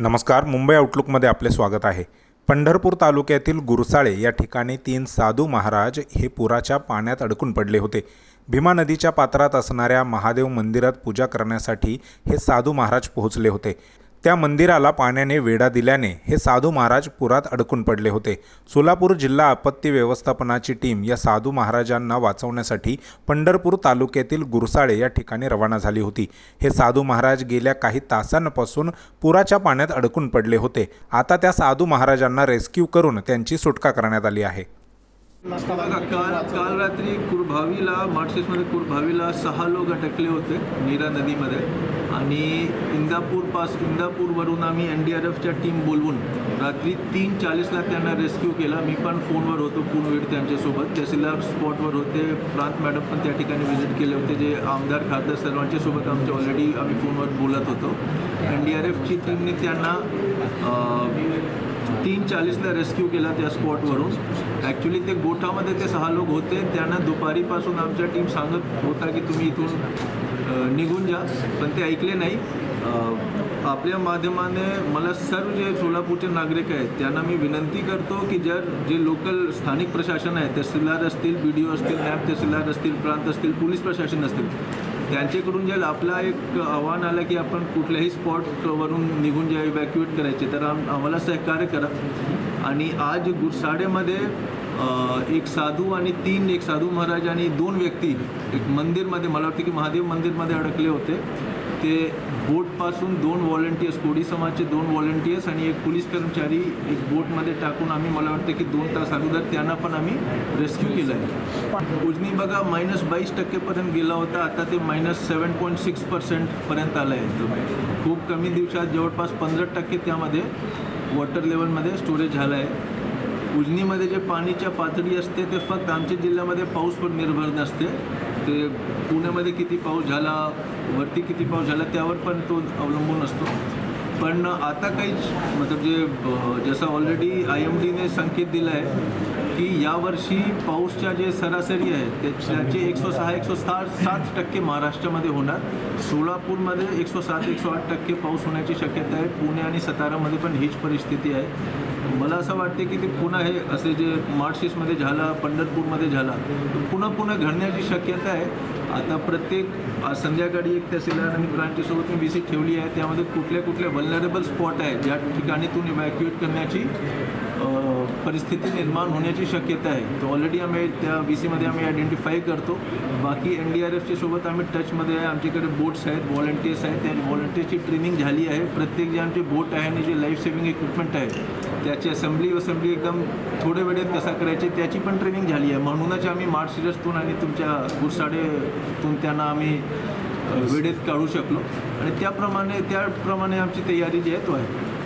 नमस्कार मुंबई आउटलुकमध्ये आपले स्वागत आहे. पंढरपूर तालुक्यातील गुरसाळे या ठिकाणी तीन साधू महाराज हे पुराच्या पाण्यात अडकून पडले होते. भीमा नदीच्या पात्रात असणाऱ्या महादेव मंदिरात पूजा करण्यासाठी हे साधू महाराज पोहोचले होते. त्या मंदिराला पाण्याने वेढा दिल्याने हे साधू महाराज पुरात अडकून पडले होते. सोलापूर जिल्हा आपत्ती व्यवस्थापनाची टीम या साधू महाराजांना वाचवण्यासाठी पंढरपूर तालुक्यातील गुरसाळे या ठिकाणी रवाना झाली होती. हे साधू महाराज गेल्या काही तासांपासून पुराच्या पाण्यात अडकून पडले होते. आता त्या साधू महाराजांना रेस्क्यू करून त्यांची सुटका करण्यात आली आहे. काल काल रात्री कुरभावीला मार्क्सिसमध्ये कुरभावीला सहा लोक अटकले होते नीरा नदीमध्ये. आणि इंदापूर पास इंदापूरवरून आम्ही एन डी आर एफच्या टीम बोलवून रात्री तीन चाळीसला त्यांना रेस्क्यू केला. मी पण फोनवर होतो पूर्ण वेळ त्यांच्यासोबत. तहसीलदार स्पॉटवर होते. प्रांत मॅडम पण त्या ठिकाणी व्हिजिट केले होते जे आमदार खासदार सर्वांच्या सोबत आमच्या ऑलरेडी आम्ही फोनवर बोलत होतो. एन डी आर एफची टीमने त्यांना चाळीसला रेस्क्यू केला त्या स्पॉटवरून ॲक्च्युली ते गोठामध्ये ते सहा लोक होते. त्यांना दुपारीपासून आमच्या टीम सांगत होता की तुम्ही इथून निघून जा. पण ते ऐकले नाही. आपल्या माध्यमाने मला सर्व जे सोलापूरचे नागरिक आहेत त्यांना मी विनंती करतो की जर जे लोकल स्थानिक प्रशासन आहे तहसीलदार असतील बी डी ओ असतील नॅब तहसीलदार असतील प्रांत असतील पोलीस प्रशासन असतील त्यांच्याकडून जर आपला एक आव्हान आलं की आपण कुठल्याही स्पॉटवरून निघून जे इव्हॅक्युएट करायचे तर आम आम्हाला सहकार्य करा. आणि आज गुरसाडेमध्ये एक साधू आणि तीन एक साधू महाराज आणि दोन व्यक्ती एक मंदिरमध्ये मला वाटतं की महादेव मंदिरमध्ये अडकले होते. ते बोटपासून दोन व्हॉलंटियर्स कोडी समाजचे दोन व्हॉलंटियर्स आणि एक पोलीस कर्मचारी एक बोटमध्ये टाकून आम्ही मला वाटतं की दोन तास अगोदर त्यांना पण आम्ही रेस्क्यू केलं आहे. उजनी बघा मायनस बावीस टक्केपर्यंत गेला होता आता ते मायनस सेवन पॉईंट सिक्स पर्सेंटपर्यंत आलं आहे. खूप कमी दिवसात जवळपास पंधरा टक्के त्यामध्ये वॉटर लेवलमध्ये स्टोरेज झालं आहे. उजनीमध्ये जे पाणीच्या पातळी असते ते फक्त आमच्या जिल्ह्यामध्ये पाऊसवर निर्भर नसते. ते पुण्यामध्ये किती पाऊस झाला वरती किती पाऊस झाला त्यावर पण तो अवलंबून असतो. पण आता काहीच मतलब जे जसं ऑलरेडी आय एम डीने संकेत दिला आहे की यावर्षी पाऊसच्या जे सरासरी आहे ते त्याचे एकशे सहा एकशे सात सात टक्के महाराष्ट्रामध्ये होणार. सोलापूरमध्ये एकशे सात एकशे आठ टक्के पाऊस होण्याची शक्यता आहे. पुणे आणि सातारामध्ये पण हीच परिस्थिती आहे. मला असं वाटते की ते पुन्हा हे असे जे मार्क्सिसमध्ये झाला पंढरपूरमध्ये झाला तर पुन्हा पुन्हा घडण्याची शक्यता आहे. आता प्रत्येक संध्याकाळी एक तहसीलदार आणि ब्रांचेसोबत मी व्हिजिट ठेवली आहे. त्यामध्ये कुठल्या कुठल्या वल्नरेबल स्पॉट आहे. ज्या ठिकाणीतून इव्हॅक्युएट करण्याची परिस्थिती निर्माण होण्याची शक्यता आहे. तर ऑलरेडी आम्ही त्या बी सीमध्ये आम्ही आयडेंटिफाय करतो. बाकी एन डी आर एफच्या सोबत आम्ही टचमध्ये आहे. आमच्याकडे बोट्स आहेत व्हॉलंटियर्स आहेत. त्या व्हॉलंटियर्सची ट्रेनिंग झाली आहे. प्रत्येक जे आमचे बोट आहे आणि जे लाईफ सेव्हिंग इक्विपमेंट आहे त्याची असेंब्ली असेंब्ली एकदम थोड्या वेळेत कसा करायची त्याची पण ट्रेनिंग झाली आहे. म्हणूनच आम्ही मार्च सिरसतून आणि तुमच्या गुरसाडेतून त्यांना आम्ही वेळेत काढू शकलो. आणि त्याप्रमाणे त्याप्रमाणे आमची तयारी जी आहे तो आहे